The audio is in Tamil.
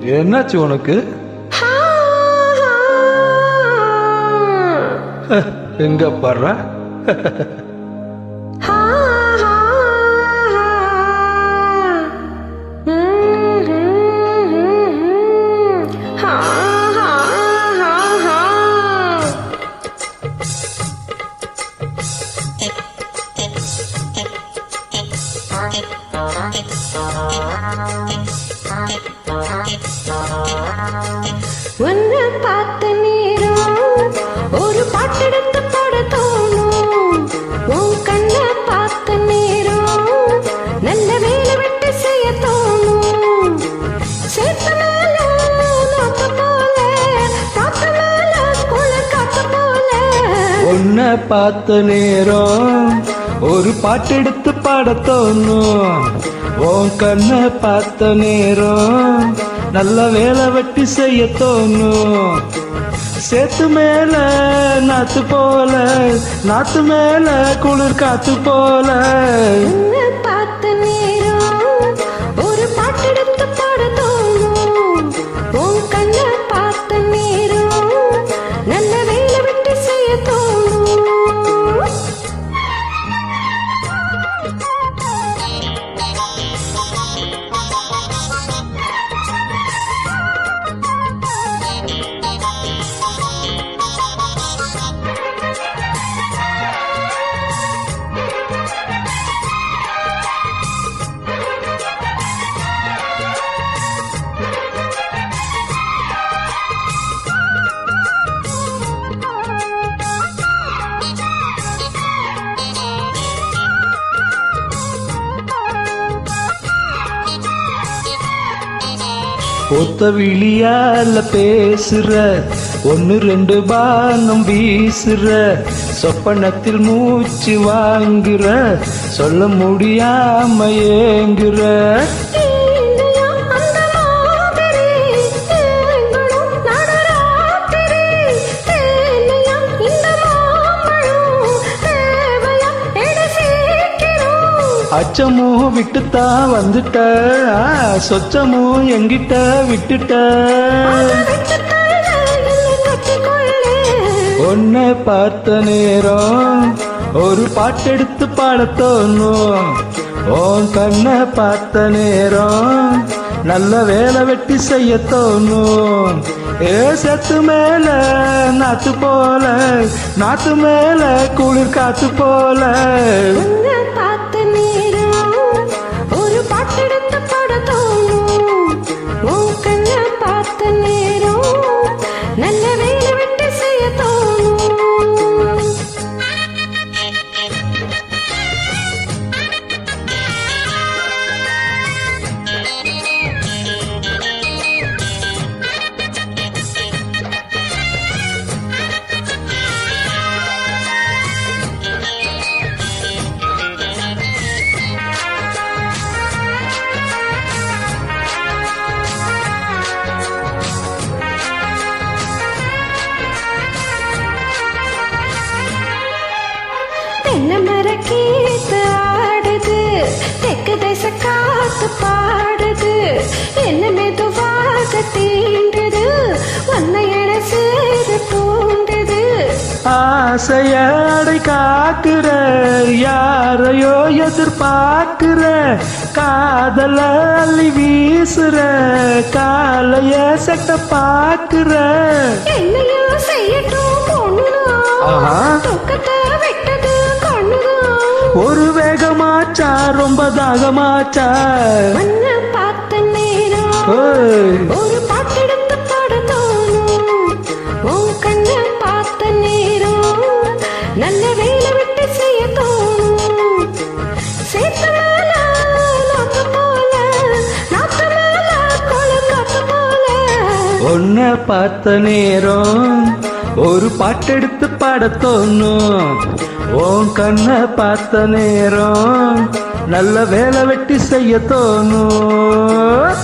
என்னாச்சு உனக்கு? எங்க பாடுற? உன்னை பார்த்த நேரம் ஒரு பாட்டெடுத்து பாட தோணும். உன் கண்ண பார்த்த நேரம் நல்ல வேலை விட்டு செய்ய தோணும். சேத்து மேல நாத்து போல மேல குளிர் போல. பார்த்த நேரம் ஒரு பாட்டெடுத்து பாட தோணும். உன் கண்ணை பார்த்த நேரம் நல்ல வேலை வெட்டி செய்ய தோணும். சேத்து மேல நாத்து போல நாத்து மேல குளிர் காத்து போல. உன்னை பார்த்த ஒத்த விழியால பேசுற ஒன்னு ரெண்டு பானம் வீசுற சொப்பனத்தில் மூச்சு வாங்குற சொல்ல முடியாம ஏங்குற. அச்சமும் விட்டுத்தான் வந்துட்ட. சொச்சமும் எங்கிட்ட விட்டுட்ட. ஒன்ன பார்த்த நேரம் ஒரு பாட்டெடுத்து பாட தோணும். உன் கண்ணை பார்த்த நேரம் நல்ல வேலை வெட்டி செய்ய தோணும். ஏ செத்து மேல நாத்து போல நாத்து மேல குளிர் காத்து போல. தேச காத்து பாடுது. என்ன மெதுவாக தீண்டுது. உன்னை என சேர தூண்டுது. ஆசையடை காக்குற யாரையோ எதிர்பார்க்கிற காதல அள்ளி வீசுற காலைய சட்ட பாக்குற என்னையோ செய்யட்டும். பொண்ணுதான் தூக்கத்தை ஒரு வேகமாச்சா ரொம்ப தாகமாச்சா? பார்த்த நேரம். ஒரு பாட்டெடுத்து பாட தோணும் உன் கண்ணை பார்த்த நேரம் நல்ல வேலை விட்டு செய்ய தோணும் போல. உன்னை பார்த்த நேரம் ஒரு பாட்டெடுத்து பாட தோணும். உன் கண்ணை பார்த்த நேரம் நல்ல வேலை வெட்டி செய்ய தோணும்.